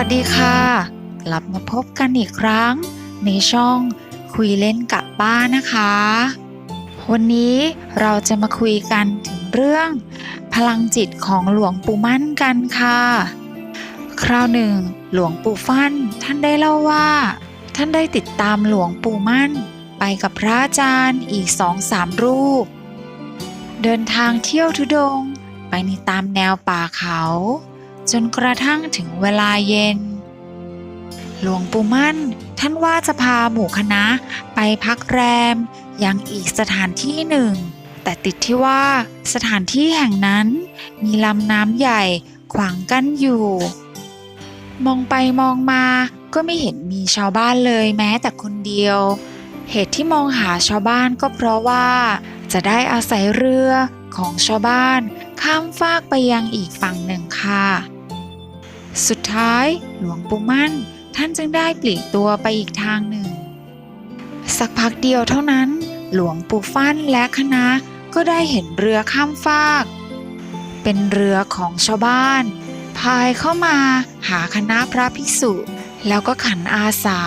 วัสดีค่ะ กลับมาพบกันอีกครั้ง ในช่องคุยเล่นกับบ้านะคะ วันนี้เราจะมาคุยกันถึงเรื่อง พลังจิตของหลวงปู่มั่นกันค่ะ คราวหนึ่ง หลวงปู่ฟั่นท่านได้เล่าว่า ท่านได้ติดตามหลวงปู่มั่น ไปกับพระอาจารย์อีกสองสามรูป เดินทางเที่ยวทุดง ไปในตามแนวป่าเขา จนกระทั่งถึงเวลาเย็น หลวงปู่มั่น ท่านว่าจะพาหมู่คณะไปพักแรมยังอีกสถานที่หนึ่ง แต่ติดที่ว่าสถานที่แห่งนั้นมีลำน้ำใหญ่ขวางกั้นอยู่ มองไปมองมาก็ไม่เห็นมีชาวบ้านเลยแม้แต่คนเดียว เหตุที่มองหาชาวบ้านก็เพราะว่า จะได้อาศัยเรือของชาวบ้าน ข้ามฟากไปยังอีกฝั่งหนึ่งค่ะ สุดท้ายหลวงปู่มั่น ท่านจึงได้ปลีกตัวไปอีกทางหนึ่ง สักพักเดียวเท่านั้น หลวงปู่ฟั่นและคณะก็ได้เห็นเรือข้ามฟาก เป็นเรือของชาวบ้าน พายเข้ามาหาคณะพระภิกษุ แล้วก็ขันอาสา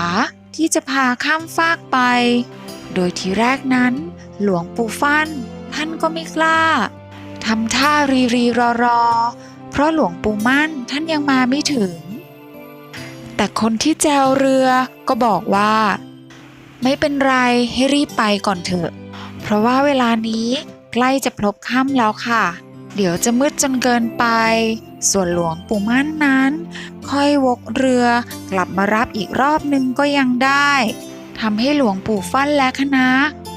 ที่จะพาข้ามฟากไป โดยทีแรกนั้น หลวงปู่ฟั่น ท่านก็ไม่กล้าทำท่ารีรีรอรอ ราะหลวงปู่มั่นท่านยังมาไม่ถึง แต่คนที่แจวเรือก็บอกว่า ไม่เป็นไรให้รีบไปก่อนเถอะ เพราะว่าเวลานี้ใกล้จะพลบค่ำแล้วค่ะ เดี๋ยวจะมืดจนเกินไป ส่วนหลวงปู่มั่นนั้น ค่อยวกเรือกลับมารับอีกรอบนึงก็ยังได้ทำให้หลวงปู่ฟั่นและคณะ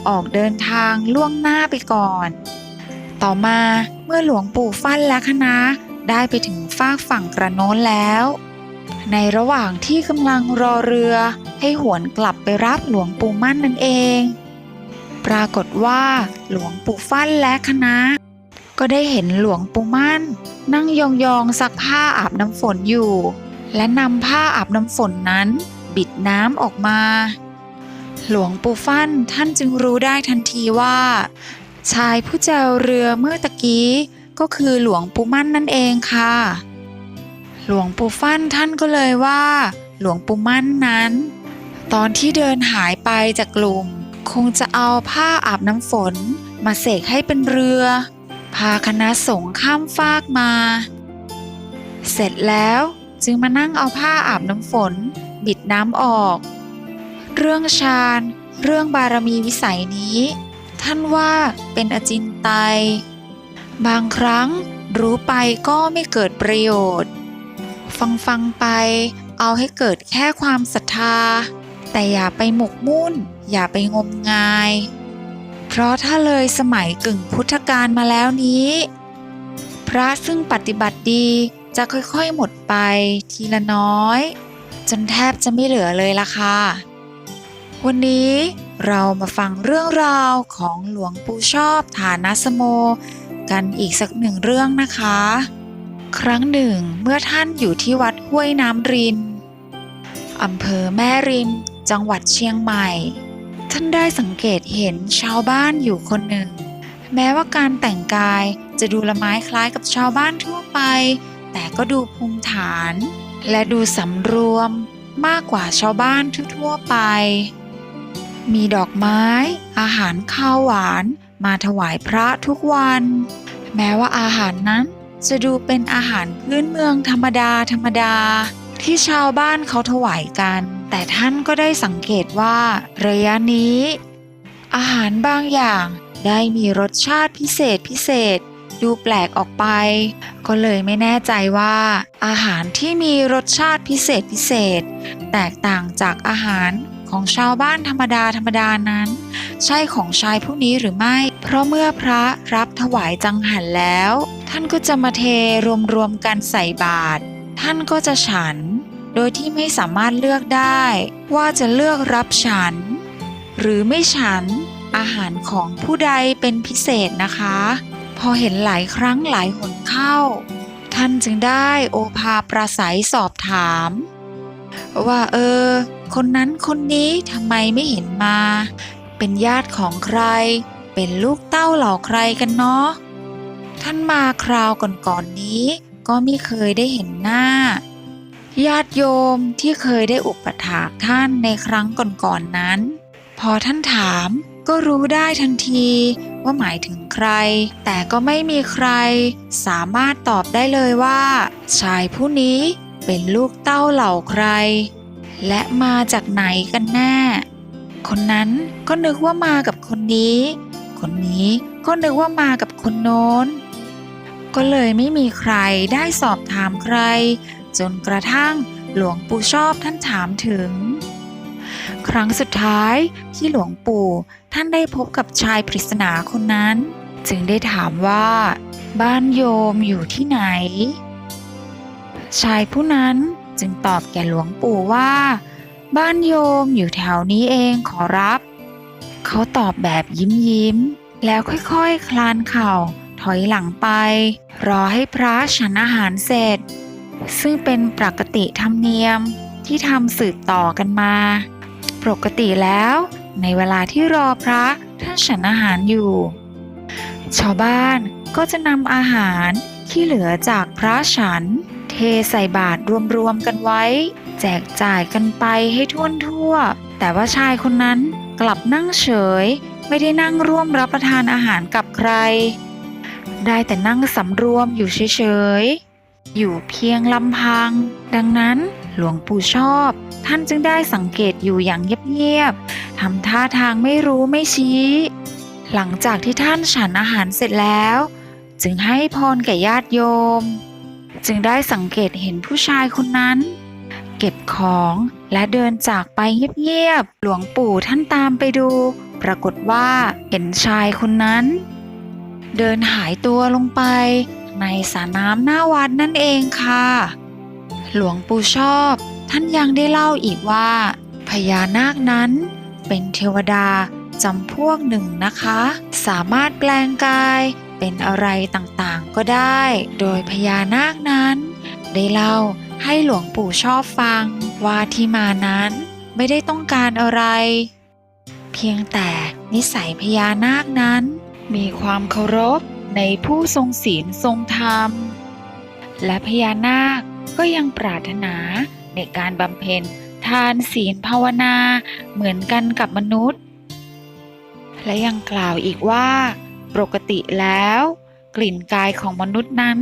ออกเดินทางล่วงหน้าไปก่อน ต่อมาเมื่อหลวงปู่ฟั่นและคณะ ได้ไปถึงฟากฝั่งกระโน้นแล้ว ในระหว่างที่กำลังรอเรือให้หวนกลับไปรับหลวงปู่มั่นนั่นเอง ปรากฏว่าหลวงปู่ฟั่นและคณะ ก็ได้เห็นหลวงปู่มั่น นั่งยองๆซักผ้าอาบน้ำฝนอยู่ และนำผ้าอาบน้ำฝนนั้น บิดน้ำออกมา หลวงปู่ฟั่นท่านจึงรู้ได้ทันทีว่า ชายผู้แจวเรือเมื่อตะกี้ ก็คือหลวงปู่มั่นนั่นเองค่ะ หลวงปู่ฟั่นท่านก็เลยว่า หลวงปู่มั่นนั้น ตอนที่เดินหายไปจากกลุ่ม คงจะเอาผ้าอาบน้ำฝน มาเสกให้เป็นเรือ พาคณะสงฆ์ข้ามฟากมา เสร็จแล้วจึงมานั่งเอาผ้าอาบน้ำฝน บิดน้ำออก เรื่องฌานเรื่องบารมีวิสัยนี้ ท่านว่าเป็นอจินไตย บางครั้งรู้ไปก็ไม่เกิดประโยชน์ ฟังฟังไป เอาให้เกิดแค่ความศรัทธา แต่อย่าไปหมกมุ่น อย่าไปงมงาย เพราะถ้าเลยสมัยกึ่งพุทธกาลมาแล้วนี้ พระซึ่งปฏิบัติดีจะค่อยๆหมดไปทีละน้อย จนแทบจะไม่เหลือเลยล่ะค่ะ วันนี้เรามาฟังเรื่องราวของหลวงปู่ชอบฐานะสโม กันอีกสักหนึ่งเรื่องนะคะ ครั้งหนึ่งเมื่อท่านอยู่ที่วัดห้วยน้ำรินอำเภอแม่ริม จังหวัดเชียงใหม่ ท่านได้สังเกตเห็นชาวบ้านอยู่คนหนึ่ง แม้ว่าการแต่งกายจะดูละไม้คล้ายกับชาวบ้านทั่วไป แต่ก็ดูภูมิฐาน และดูสำรวมมากกว่าชาวบ้านทั่วไป มีดอกไม้ อาหารข้าวหวานมาถวายพระทุกวัน แม้ว่าอาหารนั้นจะดูเป็นอาหารพื้นเมืองธรรมดาธรรมดา ที่ชาวบ้านเขาถวายกัน แต่ท่านก็ได้สังเกตว่า ระยะนี้ อาหารบางอย่างได้มีรสชาติพิเศษพิเศษ ดูแปลกออกไป ก็เลยไม่แน่ใจว่า อาหารที่มีรสชาติพิเศษพิเศษ แตกต่างจากอาหาร ของชาวบ้านธรรมดาธรรมดานั้น ใช่ของชายผู้นี้หรือไม่ เพราะเมื่อพระรับถวายจังหันแล้ว ท่านก็จะมาเทรวมๆกันใส่บาตรท่านก็จะฉัน โดยที่ไม่สามารถเลือกได้ ว่าจะเลือกรับฉัน หรือไม่ฉันอาหารของผู้ใดเป็นพิเศษนะคะ พอเห็นหลายครั้งหลายหนเข้า ท่านจึงได้โอภาประสัยสอบถาม ว่าเออ คนนั้นคนนี้ทำไมไม่เห็นมา เป็นญาติของใคร เป็นลูกเต้าเหล่าใครกันเนาะท่านมาคราวก่อนๆนนี้ ก็ไม่เคยได้เห็นหน้า ญาติโยมที่เคยได้อุปถากท่านในครั้งก่อนๆนนั้น พอท่านถามก็รู้ได้ทันทีว่าหมายถึงใคร แต่ก็ไม่มีใคร สามารถตอบได้เลยว่า ชายผู้นี้เป็นลูกเต้าเหล่าใคร และมาจากไหนกันแน่ คนนั้นก็นึกว่ามากับคนนี้ คนนี้ก็นึกว่ามากับคนโน้น ก็เลยไม่มีใครได้สอบถามใคร จนกระทั่งหลวงปู่ชอบท่านถามถึง ครั้งสุดท้ายที่หลวงปู่ท่านได้พบกับชายปริศนาคนนั้น จึงได้ถามว่า บ้านโยมอยู่ที่ไหน ชายผู้นั้น จึงตอบแก่หลวงปู่ว่า บ้านโยมอยู่แถวนี้เองขอรับ เขาตอบแบบยิ้มยิ้ม แล้วค่อยๆคลานเข่าถอยหลังไป รอให้พระฉันอาหารเสร็จ ซึ่งเป็นปกติธรรมเนียมที่ทำสืบต่อกันมา ปกติแล้ว ในเวลาที่รอพระท่านฉันอาหารอยู่ ชาวบ้านก็จะนำอาหารที่เหลือจากพระฉัน ใส่บาตรรวมๆกันไว้ แจกจ่ายกันไปให้ทั่วทั่ว แต่ว่าชายคนนั้นกลับนั่งเฉย ไม่ได้นั่งร่วมรับประทานอาหารกับใคร ได้แต่นั่งสำรวมอยู่เฉยๆ อยู่เพียงลำพัง ดังนั้นหลวงปู่ชอบ ท่านจึงได้สังเกตอยู่อย่างเงียบๆทำท่าทางไม่รู้ไม่ชี้ หลังจากที่ท่านฉันอาหารเสร็จแล้ว จึงให้พรแก่ญาติโยม จึงได้สังเกตเห็นผู้ชายคนนั้น เก็บของและเดินจากไปเงียบๆหลวงปู่ท่านตามไปดู ปรากฏว่าเห็นชายคนนั้น เดินหายตัวลงไป ในสระน้ำหน้าวัดนั่นเองค่ะ หลวงปู่ชอบ ท่านยังได้เล่าอีกว่า พญานาคนั้นเป็นเทวดาจำพวกหนึ่งนะคะ สามารถแปลงกาย เป็นอะไรต่างๆก็ได้ โดยพญานาคนั้น ได้เล่าให้หลวงปู่ชอบฟังว่าที่มานั้นไม่ได้ต้องการอะไร เพียงแต่นิสัยพญานาคนั้น มีความเคารพในผู้ทรงศีลทรงธรรม และพญานาคก็ยังปรารถนาในการบำเพ็ญทานศีลภาวนาเหมือนกันกับมนุษย์ และยังกล่าวอีกว่า ปกติแล้ว กลิ่นกายของมนุษย์นั้น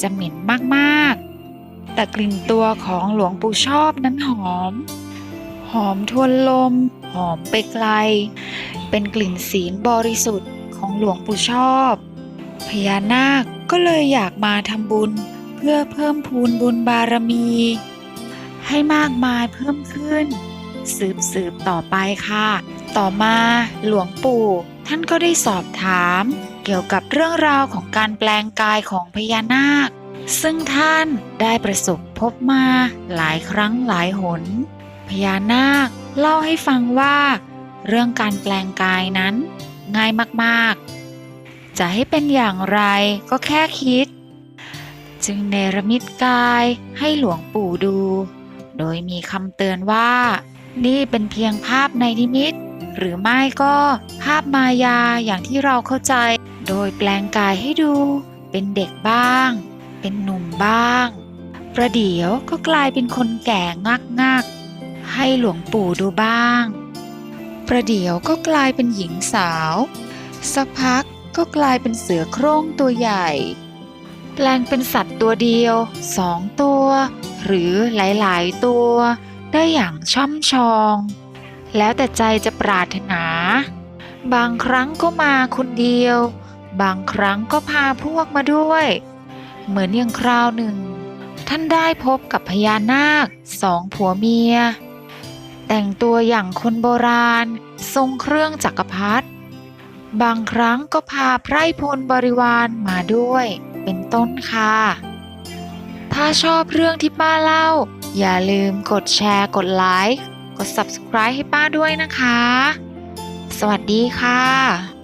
จะเหม็นมากๆ แต่กลิ่นตัวของหลวงปู่ชอบนั้นหอม หอมทวนลม หอมไปไกล เป็นกลิ่นศีลบริสุทธิ์ของหลวงปู่ชอบ พญานาคก็เลยอยากมาทำบุญเพื่อเพิ่มพูนบุญบารมี ให้มากมายเพิ่มขึ้น สืบสืบต่อไปค่ะ ต่อมาหลวงปู่ ท่านก็ได้สอบถามเกี่ยวกับเรื่องราวของการแปลงกายของพญานาค ซึ่งท่านได้ประสบพบมาหลายครั้งหลายหน พญานาคเล่าให้ฟังว่า เรื่องการแปลงกายนั้น ง่ายมากๆ จะให้เป็นอย่างไรก็แค่คิด จึงเนรมิตกายให้หลวงปู่ดู โดยมีคำเตือนว่า นี่เป็นเพียงภาพในนิมิต หรือไม่ก็ภาพมายาอย่างที่เราเข้าใจ โดยแปลงกายให้ดู เป็นเด็กบ้าง เป็นหนุ่มบ้าง ประเดี๋ยวก็กลายเป็นคนแก่งักงักๆให้หลวงปู่ดูบ้าง ประเดี๋ยวก็กลายเป็นหญิงสาว สักพักก็กลายเป็นเสือโคร่งตัวใหญ่ แปลงเป็นสัตว์ตัวเดียวสองตัว หรือหลาย ๆ ตัว ได้อย่างช่ำชอง แล้วแต่ใจจะปรารถนา บางครั้งก็มาคนเดียว บางครั้งก็พาพวกมาด้วย เหมือนอย่างคราวหนึ่ง ท่านได้พบกับพญานาคสองผัวเมีย แต่งตัวอย่างคนโบราณ ทรงเครื่องจักรพรรดิบางครั้งก็พาไพร่พลบริวารมาด้วย เป็นต้นค่ะ ถ้าชอบเรื่องที่ป้าเล่า อย่าลืมกดแชร์กดไลค์ กด subscribe ให้ป้าด้วยนะคะ สวัสดีค่ะ